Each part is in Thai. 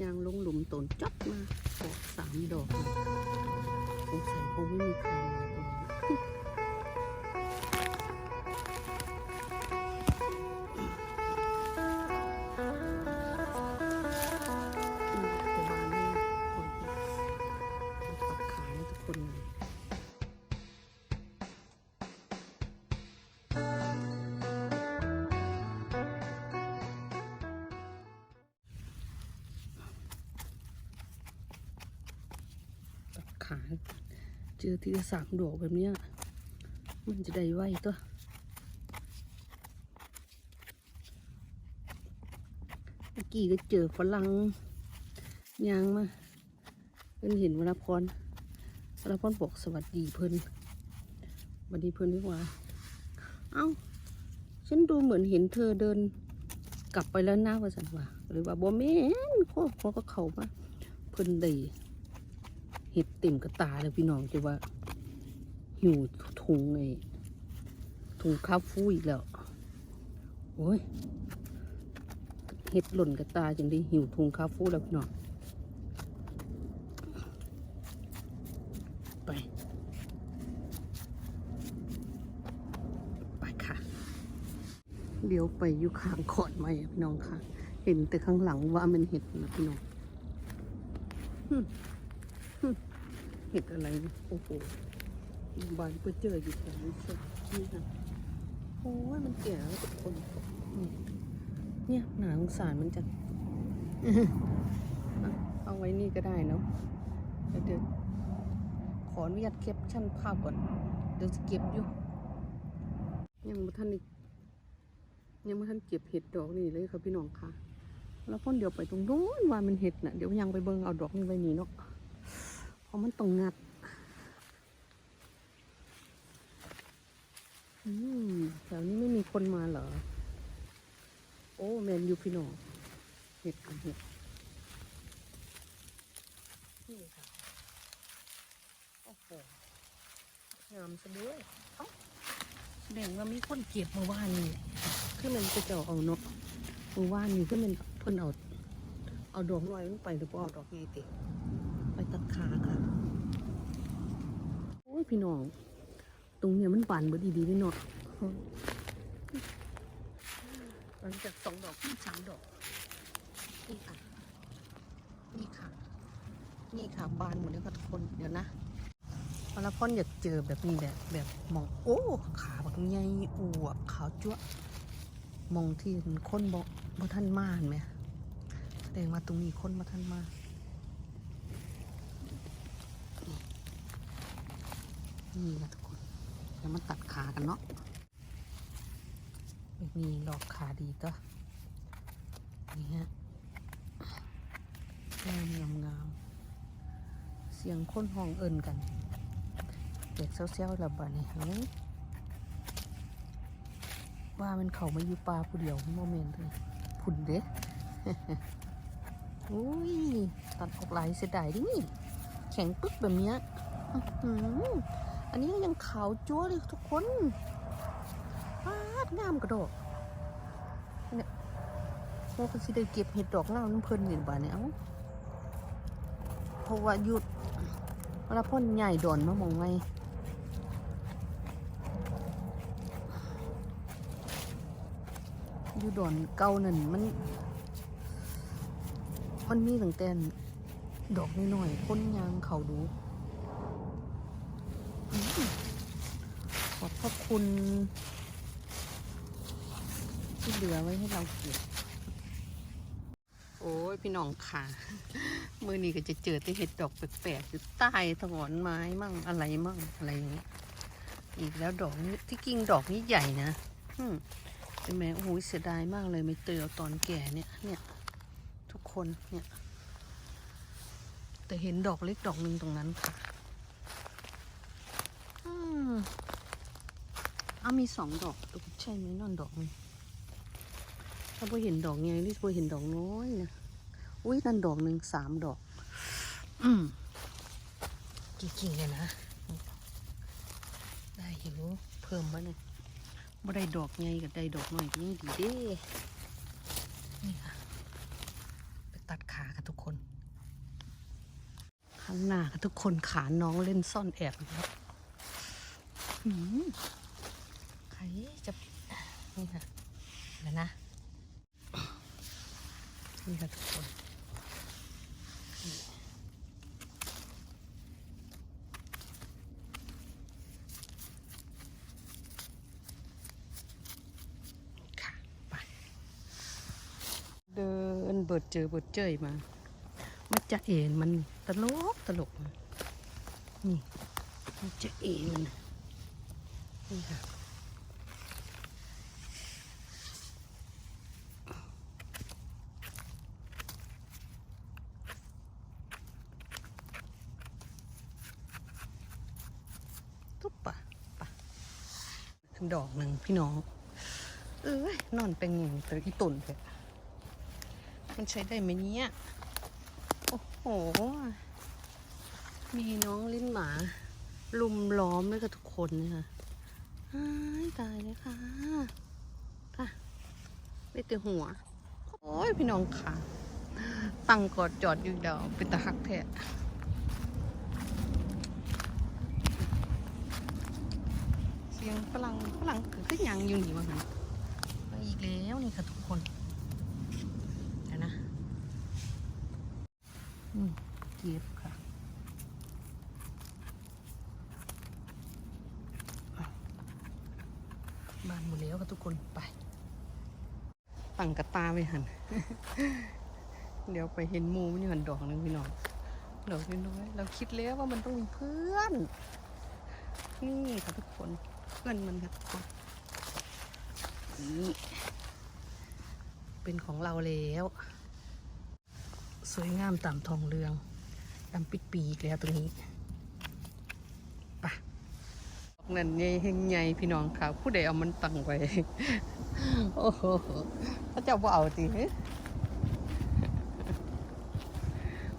ยางลงหลุมตนจับมาออกสามดอกเลยสงสัยคงไม่มีใครมาตรงนี้าเจอทีละสามดอกแบบนี้มันจะได้ไวตัวเมื่อกี้ก็เจอฝรั่งยางมาเพิ่นเห็นวรพรวรพรบอกสวัสดีเพิ่นสวัสดีเพิ่นดีกว่า เอ้า ฉันดูเหมือนเห็นเธอเดินกลับไปแล้วนะว่าสันว่าหรือว่าบ่แม่นพ่อพ่อก็เขามาเพิ่นด้ เห็ดเต็มกระตาเลยพี่น้องจะว่าหิวถุงไอ้ถุงข้าวฟูอีกแล้ว โอ้ยเห็ดหล่นกระตาจังได้หิวถุงข้าวฟูแล้วพี่น้องไป ไปค่ะ เดี๋ยวไปอยู่ข้างขอนไม้พี่น้องค่ะ เห็นแต่ข้างหลังว่ามันเห็ดนะพี่น้อง เห็ดอะไรโอ้โหบานไปเจออยู่แถวนี้ใช่นี่ค่ะโอ้ยมันแก่แล้วทุกคนเนี่ยหนาสงสารมันจังเอาไว้นี่ก็ได้เนาะเดี๋ยวขออนุญาตเก็บชั่นภาพก่อน เดี๋ยวจะเก็บอยู่ ยังไม่ทันได้ยังไม่ทันเก็บเห็ดดอกนี่เลยค่ะพี่น้องค่ะ แล้วพ่นเดี๋ยวไปตรงโน้นว่ามันเห็ดน่ะเดี๋ยวยังไปเบิ่งเอาดอกนี่ไว้นี่เนาะ เพราะมันต้องงัด อืมแถวนี้ไม่มีคนมาเหรอ โอ้แมนยูพี่น้องเห็ดกับเห็ดนี่ค่ะโอ้โหงามซะด้วยเอ้าแสดงว่ามีคนเก็บเมื่อวานนี่คือมันจะเจาเอาเนาะเมื่อวานนี่คือมันเพิ่นเอาเอาดอกลอยลงไปหรือเปล่าเอาดอกไงติ ตัดขาค่ะ โอ้ยพี่น้อง ตรงเนี้ยมันบานเบิดดีๆด้วยเนาะหลังจากสองดอกขึ้นสามดอก นี่ค่ะ นี่ค่ะ นี่ค่ะบานหมดแล้วค่ะทุกคน เดี๋ยวนะพอละพ่นอยากเจอแบบนี้แหละแบบมอง โอ้ ขาแบบใหญ่อวบขาวจั๊วะมองที่มันคนบอกบ่ท่านมาเห็นไหมแสดงว่าตรงนี้คนมาท่านมา นี่นะทุกคนเดี๋ยวมาตัดขากันเนาะแบบนี้ดอกขาดีตัวนี่ฮะงามงามงาม เสียงคนห้องเอินกัน เด็กเซี้ยวๆระบาดนี่เฮ้ยว่ามันเขามาอยู่ป่าผู้เดียวโมเมนต์เลยผุนเด้อุ้ยตัดออกหลายเสียดายดินี่แข็งปึ๊กแบบเนี้ย อันนี้ก็ยังขาวจั๊วเลยทุกคนปาดงามกระโดดเนี่ยโอ้ก็สิได้เก็บเห็ดดอกเงาน้ำเพลินอยู่บ้านเนี่ยเอ้าเพราะว่าหยุดเวลาพ่นใหญ่ดอนมามองไงอยู่ดอนเก่านั่นมันมันมีตั้งแต่ดอกน้อยๆพ่นยางเขาดูอืมขอบ พระคุณ ที่เหลือไว้ให้เราเก็บโอ้ยพี่น้องค่ะมือนี้ก็จะเจอแต่เห็ดดอกแปลกๆอยู่ใต้ถอนไม้มั่งอะไรมั่งอะไรอย่างเงี้ยอีกแล้วดอกนี้ที่กิ่งดอกนี้ใหญ่นะอืมใช่ไหมโอ้โหเสียดายมากเลยไม่เตอเอาตอนแก่เนี่ยเนี่ย ทุกคนเนี่ย แต่เห็นดอกเล็กดอกหนึ่งตรงนั้นค่ะ อืม อ้ามีสองดอกตัวใช่ไหมนอนดอกนึงถ้าพอเห็นดอกไงนี่พอเห็นดอกน้อยนะอุ้ยนั่นดอกหนึ่งสามดอก อืมกี่ๆเลยนะ ได้อยู่เพิ่มมาเนี่ยบ่ได้ดอกไงกับได้ดอกน้อยก็ยังดีเด้นี่ค่ะไปตัดขากันทุกคนข้างหน้าค่ะทุกคนขาน้องเล่นซ่อนแอบนะครับหืมใคร จะนี่ค่ะเดี๋ยวนะนี่ค่ะทุกคนค่ะไปเดินเบิดเจอเบิดเจยมา มันจะเอ็นมันตลกตลกนี่มันจะเอ็นมันนี่ค่ะ ตุ๊บปะปะ ดอกหนึ่งพี่น้อง เอ้ยนอนเป็นหงแต่อีตุ่นเลยมันใช้ได้ไหมเนี่ย โอ้โห มีน้องลิ้นหมา ลุมล้อมด้วยกับทุกคนเนี่ยค่ะตายเลยค่ะค่ะได้แต่หัว โอ้ยพี่น้องค่ะ ตั้งกอดจอดอยู่เดาวเป็นตะหักแท้ สียงฝรั่งฝรั่งคือขึ้นยังอยู่นี่มั้งคะมาอีกแล้วนี่ค่ะทุกคนเดี๋ยวนะอืมเก็บค่ะอะบ้านหมดแล้วค่ะทุกคนไปตั้งกระตาไปหันเดี๋ยวไปเห็นหมูมันอยู่หันดอกหนึงพี่น้องดอกน้อยๆเราคิดแล้วว่ามันต้องมีเพื่อน นี่ค่ะทุกคนเพื่อนมันค่ะทุกคนนี่เป็นของเราแล้ว สวยงามตามทองเรืองดำปิดปีอีกแล้วตรงนี้ปะนั่นใหญ่เฮงใหญ่พี่น้องค่ะผู้ใดเอามันตั้งไว้โอ้โหเขาเจะบ่เอาติ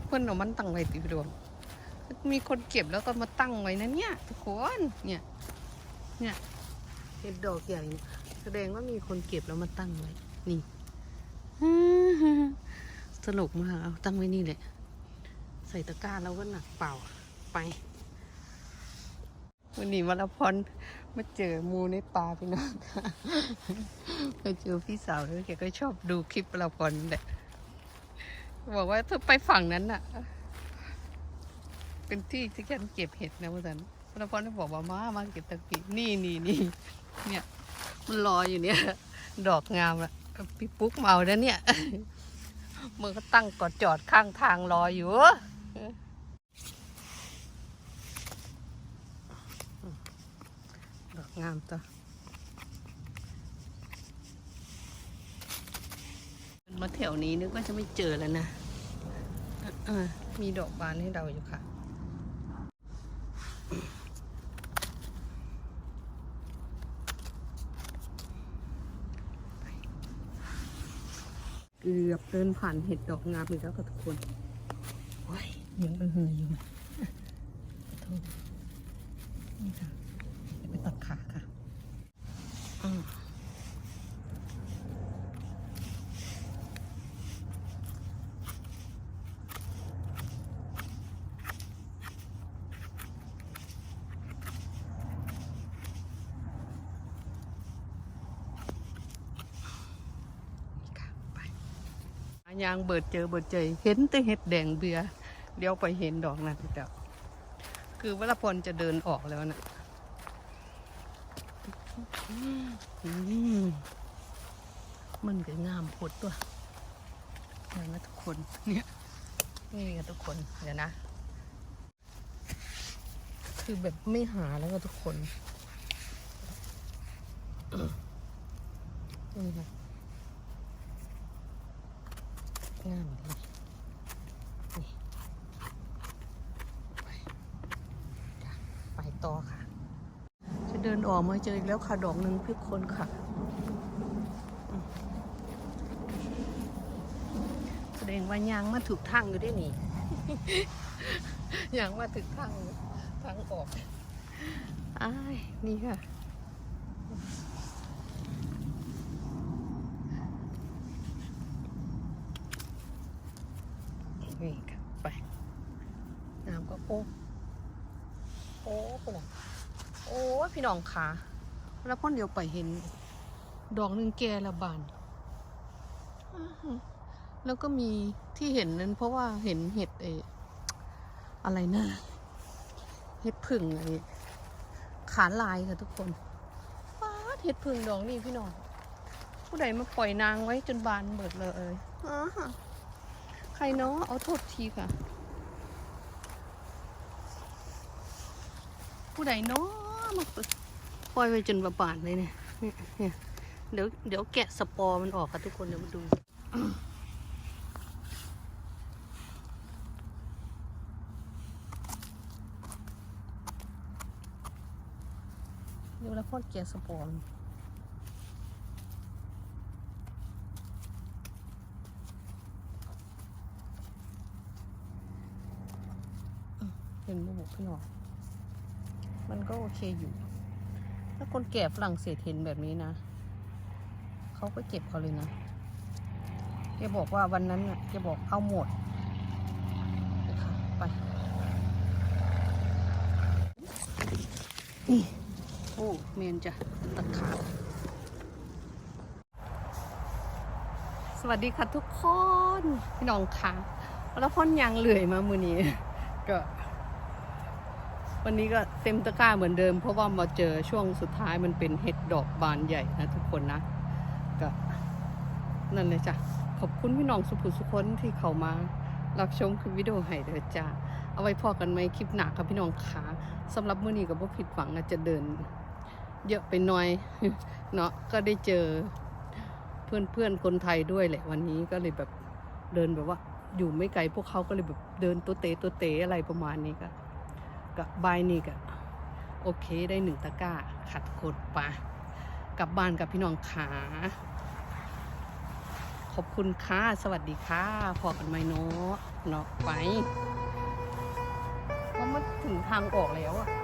เพื่อนเอามันตั้งไว้ติพี่ดวงมีคนเก็บแล้วก็มาตั้งไว้นะเนี่ยทุกคนเนี่ย เนี่ยเห็ดดอกใหญ่เนี่ยแสดงว่ามีคนเก็บแล้วมาตั้งไว้ นี่สนุกมากเอาตั้งไว้นี่แหละ ใส่ตะกร้าแล้วก็หนักเปล่าไป วันนี้วันละพรมาเจอหมูในป่าพี่น้องไปเจอพี่สาวด้วยแกก็ชอบดูคลิปวันละพรนี่แหละบอกว่าถ้าไปฝั่งนั้นน่ะ เป็นที่ที่ฉันเก็บเห็ดนะเพื่อน พระพรได้บอกว่ามามาเก็บตะกี้นี่นี่นี่เนี่ยมันรออยู่เนี่ย ดอกงามอะพี่ปุ๊กเมาแล้วเนี่ยมือก็ตั้งกอดจอดข้างทางรออยู่ดอกงามตัวมาแถวนี้นึกว่าจะไม่เจอแล้วนะมีดอกบานให้เราอยู่ค่ะ เกือบเดินผ่านเห็ดดอกงามอีกแล้วค่ะทุกคนโอ้ยยังเป็นเหืออยู่โทษนี่ค่ะไปตัดขาค่ะอ่า ยางเบิดเจอเบิดเจยเห็นแต่เห็ดแดงเบือเดี๋ยวไปเห็นดอกนั่เดี๋ยวคือวรพลจะเดินออกแล้วนะมันก็งามโพดตัวเดี๋ยวนะทุกคนเนี่ยนี่ค่ะทุกคนเดี๋ยวนะ คือแบบไม่หาแล้วก็ทุกคนนี่ค่ะ งามเลยนี่ไปไปต่อค่ะ จะเดินออกมาเจออีกแล้วค่ะ ดอกหนึ่งพี่คนค่ะแสดงว่ายางมาถูกทางอยู่ได้นี่ยางมาถูกทางทางออกอ้ายนี่ค่ะ นี่ค่ะไป น้ำก็โอ้โอ้คนละโอ้พี่น้องขาแล้วพ่นเดียวไปเห็น ดอกหนึ่งแกละบานแล้วก็มีที่เห็นนั้นเพราะว่าเห็นเห็ดเอออะไรนะเห็ดผึ่งอะไอขาลายค่ะทุกคนว้าเห็ดผึ่งดอกนี่พี่น้อง ผู้ใดมาปล่อยนางไว้จนบานเบิดเลยอ๋อใครเนาะเอาโทษทีค่ะ ผู้ใดเนาะมาปล่อยไว้จนบานเลยเนี่ยเนี่ยเนี่ยเดี๋ยวเดี๋ยวแกะสปอร์มันออกค่ะทุกคนเดี๋ยวมาดูเดี๋ยวแล้วพ่อแกะสปอร์มันเห็นบุกพี่หนอ มันก็โอเคอยู่ ถ้าคนแก่ฝรั่งเศสเห็นแบบนี้นะ เขาก็เก็บเขาเลยนะแกบอกว่าวันนั้นน่ะแกบอกเอาหมดไป นี่ โอ้เมนจ้ะตะขาสวัสดีค่ะทุกคน พี่น้องค่ะแล้วพ่อนยางเหลื่อยมามือนี้ ก็ วันนี้ก็เต็มตะกร้าเหมือนเดิม เพราะว่ามาเจอช่วงสุดท้ายมันเป็นเห็ดดอกบานใหญ่นะทุกคนนะก็นั่นเลยจ้ะขอบคุณพี่น้องสุภุสุคนที่เข้ามารับชมคลิปวิดีโอให้เด้อจ้าเอาไว้พอกันไหมคลิปหนาครับพี่น้องขาสำหรับมื้อนี้ก็บ่ผิดหวังอาจจะเดิน เยอะไปหน่อยเนาะก็ได้เจอเพื่อนเพื่อนคนไทยด้วยแหละวันนี้ก็เลยแบบเดินแบบว่า อยู่ไม่ไกลพวกเขาก็เลยแบบเดินตัวเตะตัวเตะอะไรประมาณนี้ก็ กับใบนี่ก็โอเคได้หนึ่งตะกร้า ขัดกดปะกลับบ้านกับพี่น้องขา ขอบคุณค่ะ สวัสดีค่ะ พอกันไหมเนาะเนาะไปเพราะมันถึงทางออกแล้วอะ